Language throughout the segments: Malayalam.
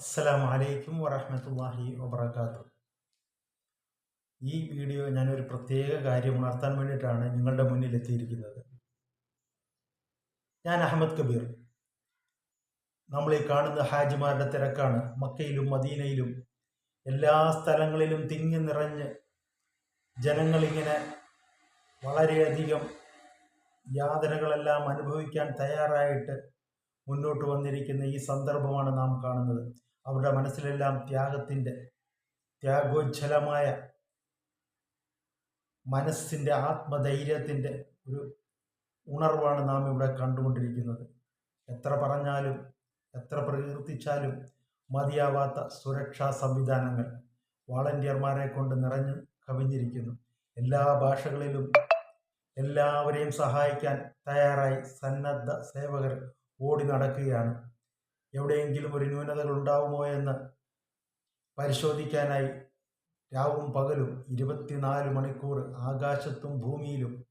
അസ്സലാമു അലൈക്കും വറഹ്മത്തുള്ളാഹി വബർക്കാത്തു ഈ വീഡിയോ ഞാനൊരു പ്രത്യേക കാര്യം ഉണർത്താൻ വേണ്ടിയിട്ടാണ് നിങ്ങളുടെ മുന്നിൽ എത്തിയിരിക്കുന്നത്. ഞാൻ അഹമ്മദ് കബീർ. നമ്മൾ ഈ കാണുന്ന ഹാജിമാരുടെ തിരക്കാണ്. മക്കയിലും മദീനയിലും എല്ലാ സ്ഥലങ്ങളിലും തിങ്ങി നിറഞ്ഞ് ജനങ്ങളിങ്ങനെ വളരെയധികം യാതനകളെല്ലാം അനുഭവിക്കാൻ തയ്യാറായിട്ട് മുന്നോട്ട് വന്നിരിക്കുന്ന ഈ സന്ദർഭമാണ് നാം കാണുന്നത്. അവരുടെ മനസ്സിലെല്ലാം ത്യാഗത്തിന്റെ ത്യാഗോജ്ജലമായ മനസ്സിന്റെ ആത്മധൈര്യത്തിന്റെ ഒരു ഉണർവാണ് നാം ഇവിടെ കണ്ടുകൊണ്ടിരിക്കുന്നത്. എത്ര പറഞ്ഞാലും എത്ര പ്രകീർത്തിച്ചാലും മതിയാവാത്ത സുരക്ഷാ സംവിധാനങ്ങൾ വാളണ്ടിയർമാരെ കൊണ്ട് നിറഞ്ഞു കവിഞ്ഞിരിക്കുന്നു. എല്ലാ ഭാഷകളിലും എല്ലാവരെയും സഹായിക്കാൻ തയ്യാറായി സന്നദ്ധ സേവകർ ഓടി നടക്കുകയാണ്. എവിടെയെങ്കിലും ഒരു ന്യൂനതകൾ ഉണ്ടാവുമോ എന്ന് പരിശോധിക്കാനായി രാവും പകലും ഇരുപത്തിനാല് മണിക്കൂർ ആകാശത്തും ഭൂമിയിലും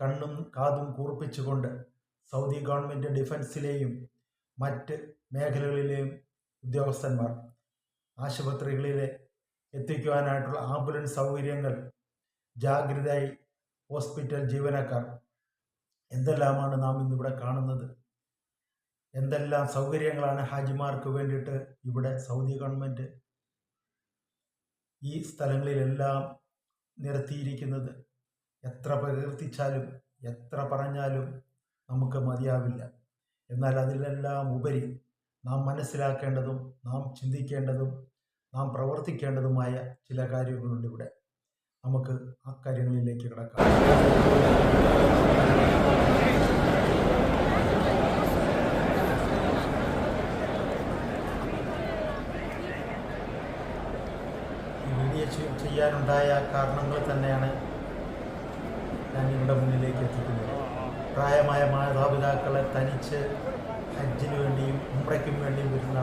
കണ്ണും കാതും കൂർപ്പിച്ചുകൊണ്ട് സൗദി ഗവൺമെന്റ് ഡിഫൻസിലെയും മറ്റ് മേഖലകളിലെയും ഉദ്യോഗസ്ഥന്മാർ ആശുപത്രികളിലെ എത്തിക്കുവാനായിട്ടുള്ള ആംബുലൻസ് സൗകര്യങ്ങൾ ജാഗ്രതയായി ഹോസ്പിറ്റൽ ജീവനക്കാർ എന്തെല്ലാമാണ് നാം ഇന്നിവിടെ കാണുന്നത്? എന്തെല്ലാം സൗകര്യങ്ങളാണ് ഹാജിമാർക്ക് വേണ്ടിയിട്ട് ഇവിടെ സൗദി ഗവൺമെന്റ് ഈ സ്ഥലങ്ങളിലെല്ലാം നിരത്തിയിരിക്കുന്നത് എത്ര പ്രകീർത്തിച്ചാലും എത്ര പറഞ്ഞാലും നമുക്ക് മതിയാവില്ല. എന്നാൽ അതിലെല്ലാം ഉപരി നാം മനസ്സിലാക്കേണ്ടതും നാം ചിന്തിക്കേണ്ടതും നാം പ്രവർത്തിക്കേണ്ടതുമായ ചില കാര്യങ്ങളുണ്ട് ഇവിടെ. നമുക്ക് ആ കാര്യങ്ങളിലേക്ക് കിടക്കാം ഈ വീഡിയോ ചെ- ചെയ്യാനുണ്ടായ കാരണങ്ങൾ തന്നെയാണ് ഞാൻ നിങ്ങളുടെ മുന്നിലേക്ക് എത്തിക്കുന്നത്. പ്രായമായ മാതാപിതാക്കളെ തനിച്ച് ഹജ്ജിന് വേണ്ടിയും ഉംറയ്ക്കും വേണ്ടിയും വരുന്ന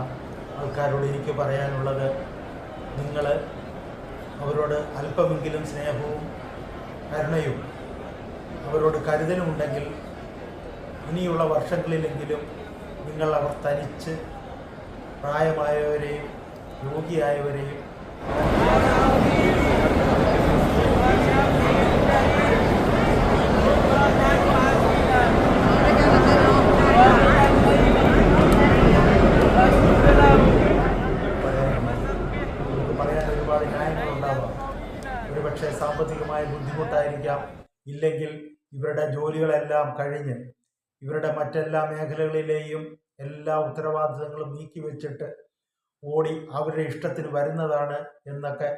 ആൾക്കാരോട് എനിക്ക് പറയാനുള്ളത് നിങ്ങൾ അവരോട് അല്പമെങ്കിലും സ്നേഹവും കരുണയും അവരോട് കരുതലുമുണ്ടെങ്കിൽ ഇനിയുള്ള വർഷങ്ങളിലെങ്കിലും നിങ്ങൾ അവർ തനിച്ച് പ്രായമായവരെയും രോഗിയായവരെയും നമുക്ക് പറയാൻ ഒരുപാട് ന്യായങ്ങളുണ്ടാവാം സാമ്പത്തികമായ ബുദ്ധിമുട്ടായിരിക്കാം. ഇല്ലെങ്കിൽ ഇവരുടെ ജോലികളെല്ലാം കഴിഞ്ഞ് ഇവരുടെ മറ്റെല്ലാ മേഖലകളിലെയും എല്ലാ ഉത്തരവാദിത്തങ്ങളും നീക്കി വെച്ചിട്ട് ഓടി അവരുടെ ഇഷ്ടത്തിന് വരുന്നതാണ് എന്നൊക്കെ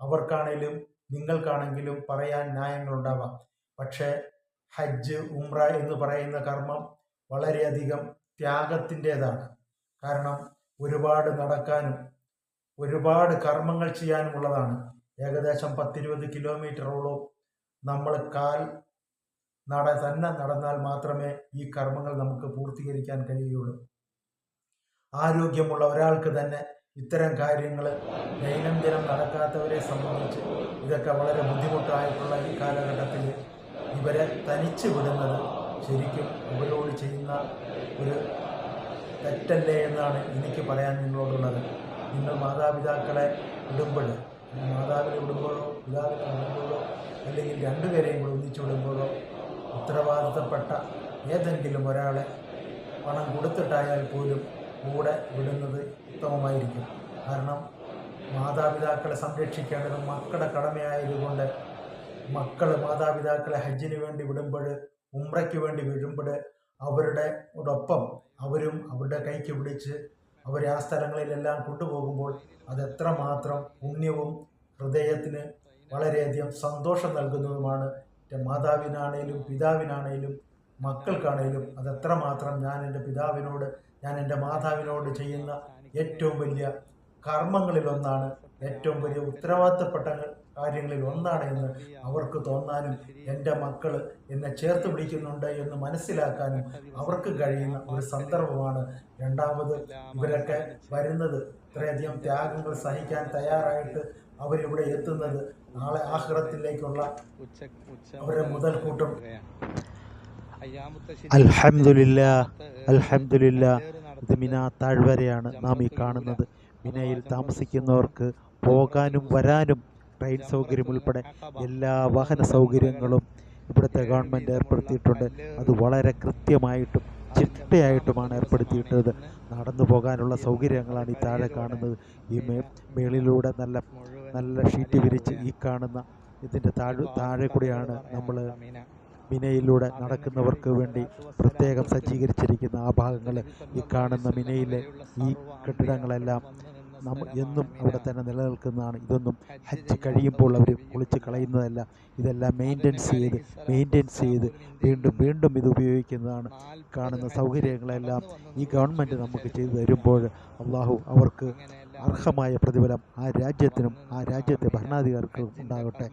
അവർക്കാണേലും നിങ്ങൾക്കാണെങ്കിലും പറയാൻ ന്യായങ്ങളുണ്ടാവാം. പക്ഷേ ഹജ്ജ് ഉംറ എന്ന് പറയുന്ന കർമ്മം വളരെയധികം ത്യാഗത്തിന്റെതാണ്. കാരണം ഒരുപാട് നടക്കാനും ഒരുപാട് കർമ്മങ്ങൾ ചെയ്യാനുമുള്ളതാണ്. ഏകദേശം പത്തിരുപത് കിലോമീറ്ററോളം നമ്മൾ കാൽ നട തന്നെ നടന്നാൽ മാത്രമേ ഈ കർമ്മങ്ങൾ നമുക്ക് പൂർത്തീകരിക്കാൻ കഴിയുകയുള്ളൂ. ആരോഗ്യമുള്ള ഒരാൾക്ക് തന്നെ ഇത്തരം കാര്യങ്ങൾ ദൈനംദിനം നടക്കാത്തവരെ സംബന്ധിച്ച് ഇതൊക്കെ വളരെ ബുദ്ധിമുട്ടായിട്ടുള്ള ഈ കാലഘട്ടത്തിൽ ഇവരെ തനിച്ച് വിടുന്നത് ശരിക്കും ഇവരോട് ചെയ്യുന്ന ഒരു തെറ്റല്ലേ എന്നാണ് എനിക്ക് പറയാൻ നിങ്ങളോടുള്ളത്. നിങ്ങൾ മാതാപിതാക്കളെ വിടുമ്പോൾ മാതാവിനെ വിടുമ്പോഴോ പിതാവിനെ വിടുമ്പോഴോ അല്ലെങ്കിൽ രണ്ടുപേരെയും കൂടെ ഒന്നിച്ചു വിടുമ്പോഴോ ഉത്തരവാദിത്തപ്പെട്ട ഏതെങ്കിലും ഒരാളെ പണം കൊടുത്തിട്ടായാൽ പോലും കൂടെ വിടുന്നത് ഉത്തമമായിരിക്കും. കാരണം മാതാപിതാക്കളെ സംരക്ഷിക്കേണ്ടത് മക്കളുടെ കടമയായതുകൊണ്ട് മക്കൾ മാതാപിതാക്കളെ ഹജ്ജിന് വേണ്ടി വിടുമ്പോൾ ഉമ്രയ്ക്ക് വേണ്ടി വിടുമ്പോൾ അവരുടെ ഒപ്പം അവരും അവരുടെ കൈക്ക് പിടിച്ച് അവരെ ആ സ്ഥലങ്ങളിലെല്ലാം കൊണ്ടുപോകുമ്പോൾ അതെത്രമാത്രം പുണ്യവും ഹൃദയത്തിന് വളരെയധികം സന്തോഷം നൽകുന്നതുമാണ്. എന്റെ മാതാവിനാണേലും പിതാവിനാണേലും മക്കൾക്കാണേലും അതെത്രമാത്രം ഞാൻ എന്റെ പിതാവിനോട് ഞാൻ എന്റെ മാതാവിനോട് ചെയ്യുന്ന ഏറ്റവും വലിയ കർമ്മങ്ങളിലൊന്നാണ്. ഏറ്റവും വലിയ ഉത്തരവാദിത്തപ്പെട്ട കാര്യങ്ങളിൽ ഒന്നാണ് എന്ന് അവർക്ക് തോന്നാനും എന്റെ മക്കൾ എന്നെ ചേർത്ത് പിടിക്കുന്നുണ്ട് എന്ന് മനസ്സിലാക്കാനും അവർക്ക് കഴിയുന്ന ഒരു സന്ദർഭമാണ് രണ്ടാമത് ഇവരൊക്കെ വരുന്നത്. ഇത്രയധികം ത്യാഗങ്ങൾ സഹിക്കാൻ തയ്യാറായിട്ട് അവരിവിടെ എത്തുന്നത് നാളെ ആഹ്റത്തിലേക്കുള്ള അവരുടെ മുതൽക്കൂട്ടം. അൽഹംദുലില്ല അൽഹംദുലില്ല ഇത് മിനാ താഴ്വരയാണ് നാം ഈ കാണുന്നത്. മിനയിൽ താമസിക്കുന്നവർക്ക് പോകാനും വരാനും ട്രെയിൻ സൗകര്യം ഉൾപ്പെടെ എല്ലാ വാഹന സൗകര്യങ്ങളും ഇവിടുത്തെ ഗവൺമെന്റ് ഏർപ്പെടുത്തിയിട്ടുണ്ട്. അത് വളരെ കൃത്യമായിട്ടും ചിട്ടയായിട്ടുമാണ് ഏർപ്പെടുത്തിയിട്ടത് നടന്നു പോകാനുള്ള സൗകര്യങ്ങളാണ് ഈ താഴെ കാണുന്നത്. ഈ മേളിലൂടെ നല്ല നല്ല ഷീറ്റ് വിരിച്ച് ഈ കാണുന്ന ഇതിന്റെ താഴെ താഴെ കൂടിയാണ് നമ്മൾ മിനയിലൂടെ നടക്കുന്നവർക്ക് വേണ്ടി പ്രത്യേകം സജ്ജീകരിച്ചിരിക്കുന്ന ആ ഭാഗങ്ങൾ ഈ കാണുന്ന മിനയിലെ ഈ കെട്ടിടങ്ങളെല്ലാം നമ്മ എന്നും അവിടെ തന്നെ നിലനിൽക്കുന്നതാണ്. ഇതൊന്നും ഹജ്ജ് കഴിയുമ്പോൾ അവർ ഒളിച്ച് കളയുന്നതല്ല. ഇതെല്ലാം മെയിന്റെനൻസ് ചെയ്ത് മെയിന്റെനൻസ് ചെയ്ത് വീണ്ടും വീണ്ടും ഇത് ഉപയോഗിക്കുന്നതാണ്. കാണുന്ന സൗകര്യങ്ങളെല്ലാം ഈ ഗവൺമെന്റ് നമുക്ക് ചെയ്തു തരുമ്പോൾ അള്ളാഹു അവർക്ക് അർഹമായ പ്രതിഫലം ആ രാജ്യത്തിനും ആ രാജ്യത്തെ ഭരണാധികാരികൾക്കും ഉണ്ടാകട്ടെ.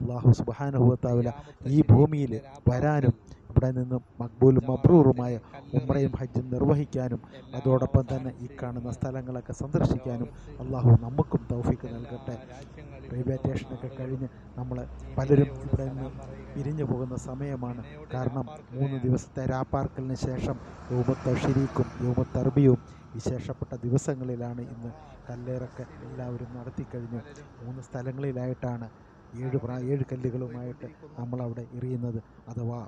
അള്ളാഹു സുബാനുഭവത്താവില ഈ ഭൂമിയിൽ വരാനും ഇവിടെ നിന്ന് മക്ബൂലും മബ്രൂറുമായ ഉമ്രയും ഹജ്ജും നിർവഹിക്കാനും അതോടൊപ്പം തന്നെ ഈ കാണുന്ന സ്ഥലങ്ങളൊക്കെ സന്ദർശിക്കാനും അള്ളാഹു നമുക്കും തൗഫീക്ക് നൽകട്ടെ. റെയിൽവേ സ്റ്റേഷനൊക്കെ കഴിഞ്ഞ് നമ്മൾ പലരും ഇവിടെ നിന്ന് പിരിഞ്ഞു പോകുന്ന സമയമാണ്. കാരണം മൂന്ന് ദിവസത്തെ രാപ്പാർക്കലിന് ശേഷം യൂമത്ത് ഷിരീക്കും യൂമത്ത് അറബിയും വിശേഷപ്പെട്ട ദിവസങ്ങളിലാണ് ഇന്ന് കല്ലേറൊക്കെ എല്ലാവരും നടത്തിക്കഴിഞ്ഞു മൂന്ന് സ്ഥലങ്ങളിലായിട്ടാണ് ഏഴ് പ്രാ ഏഴ് കല്ലുകളുമായിട്ട് നമ്മളവിടെ എറിയുന്നത്. അഥവാ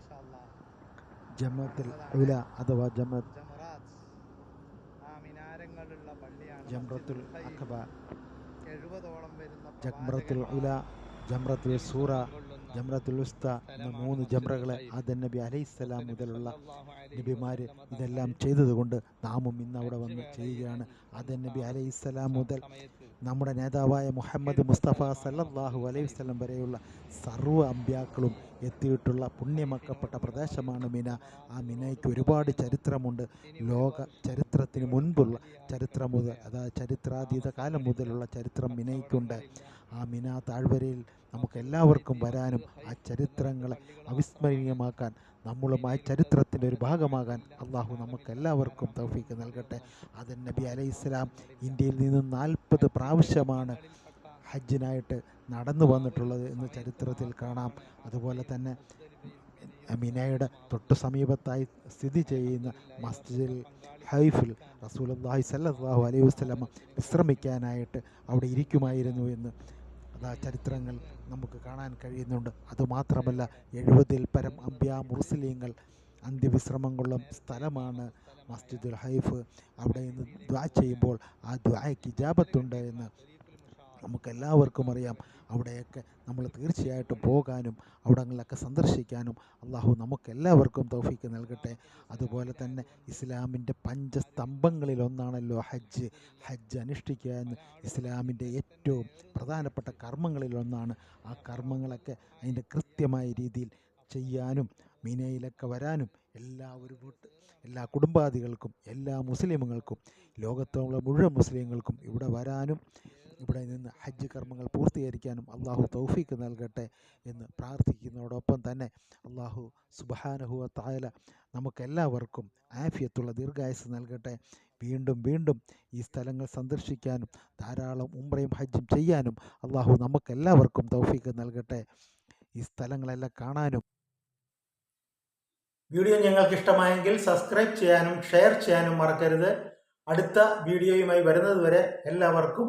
ജമത്തിൽ ഉല അഥവാ ജമത്ത് അഖബ. ഉല സൂറ മൂന്ന് ജംറകളെ ആദൻ നബി അലൈഹിസ്സലാം മുതലുള്ള നബിമാർ ഇതെല്ലാം ചെയ്തതുകൊണ്ട് നാമും ഇന്ന് അവിടെ വന്ന് ചെയ്യുകയാണ്. ആദൻ നബി അലൈഹിസ്സലാം മുതൽ നമ്മുടെ നേതാവായ മുഹമ്മദ് മുസ്തഫ സല്ലല്ലാഹു അലൈഹി വസല്ലം വരെയുള്ള സർവ അമ്പ്യാക്കളും എത്തിയിട്ടുള്ള പുണ്യമക്കപ്പെട്ട പ്രദേശമാണ് മിന. ആ മിനയ്ക്ക് ഒരുപാട് ചരിത്രമുണ്ട്. ലോക ചരിത്രത്തിന് മുൻപുള്ള ചരിത്രം മുതൽ അതായത് ചരിത്രാതീത കാലം മുതലുള്ള ചരിത്രം മിനയ്ക്കുണ്ട്. ആ മിന താഴ്വരയിൽ നമുക്ക് എല്ലാവർക്കും വരാനും ആ ചരിത്രങ്ങളെ അവിസ്മരണീയമാക്കാൻ നമ്മളും ആ ചരിത്രത്തിന്റെ ഒരു ഭാഗമാകാൻ അള്ളാഹു നമുക്കെല്ലാവർക്കും തൗഫീക്ക് നൽകട്ടെ. അതൻ നബി അലൈഹി ഇസ്ലാം ഇന്ത്യയിൽ നിന്ന് നാൽപ്പത് പ്രാവശ്യമാണ് ഹജ്ജിനായിട്ട് നടന്നു വന്നിട്ടുള്ളത് എന്ന് ചരിത്രത്തിൽ കാണാം. അതുപോലെ തന്നെ മിനയുടെ തൊട്ടു സമീപത്തായി സ്ഥിതി ചെയ്യുന്ന മസ്ജിദിൽ ഹൈഫിൽ റസൂലുള്ളാഹി സല്ലാഹു അലൈഹി വസ്ലമ വിശ്രമിക്കാനായിട്ട് അവിടെ ഇരിക്കുമായിരുന്നു എന്ന് ചരിത്രങ്ങൾ നമുക്ക് കാണാൻ കഴിയുന്നുണ്ട്. അതുമാത്രമല്ല എഴുപതിൽ പരം അമ്പ്യ മുസ്ലിങ്ങൾ അന്ത്യവിശ്രമം കൊള്ളും സ്ഥലമാണ് മസ്ജിദുൽ ഹൈഫ്. അവിടെ നിന്ന് ദ്വാ ചെയ്യുമ്പോൾ ആ ദ്വായ്ക്ക് ഇജാബത്തുണ്ട് എന്ന് നമുക്കെല്ലാവർക്കും അറിയാം. അവിടെയൊക്കെ നമ്മൾ തീർച്ചയായിട്ടും പോകാനും അവിടങ്ങളിലൊക്കെ സന്ദർശിക്കാനും അള്ളാഹു നമുക്കെല്ലാവർക്കും തൗഫീക്ക് നൽകട്ടെ. അതുപോലെ തന്നെ ഇസ്ലാമിന്റെ പഞ്ചസ്തംഭങ്ങളിലൊന്നാണല്ലോ ഹജ്ജ്. ഹജ്ജ് അനുഷ്ഠിക്കുക എന്ന് ഇസ്ലാമിന്റെ ഏറ്റവും പ്രധാനപ്പെട്ട കർമ്മങ്ങളിലൊന്നാണ്. ആ കർമ്മങ്ങളൊക്കെ അതിന്റെ കൃത്യമായ രീതിയിൽ ചെയ്യാനും മീനയിലൊക്കെ വരാനും എല്ലാവരും എല്ലാ കുടുംബാദികൾക്കും എല്ലാ മുസ്ലിമുകൾക്കും ലോകത്തുള്ള മുഴുവൻ മുസ്ലിങ്ങൾക്കും ഇവിടെ വരാനും ഇവിടെ നിന്ന് ഹജ്ജ് കർമ്മങ്ങൾ പൂർത്തീകരിക്കാനും അള്ളാഹു തൗഫീക്ക് നൽകട്ടെ എന്ന് പ്രാർത്ഥിക്കുന്നതോടൊപ്പം തന്നെ അള്ളാഹു സുബഹാനഹുവ തായല നമുക്കെല്ലാവർക്കും ആഫിയത്തുള്ള ദീർഘായുസ് നൽകട്ടെ. വീണ്ടും വീണ്ടും ഈ സ്ഥലങ്ങൾ സന്ദർശിക്കാനും ധാരാളം ഉംറയും ഹജ്ജും ചെയ്യാനും അള്ളാഹു നമുക്കെല്ലാവർക്കും തൗഫീക്ക് നൽകട്ടെ. ഈ സ്ഥലങ്ങളെല്ലാം കാണാനും വീഡിയോ ഞങ്ങൾക്ക് ഇഷ്ടമായെങ്കിൽ സബ്സ്ക്രൈബ് ചെയ്യാനും ഷെയർ ചെയ്യാനും മറക്കരുത്. അടുത്ത വീഡിയോയുമായി വരുന്നതുവരെ എല്ലാവർക്കും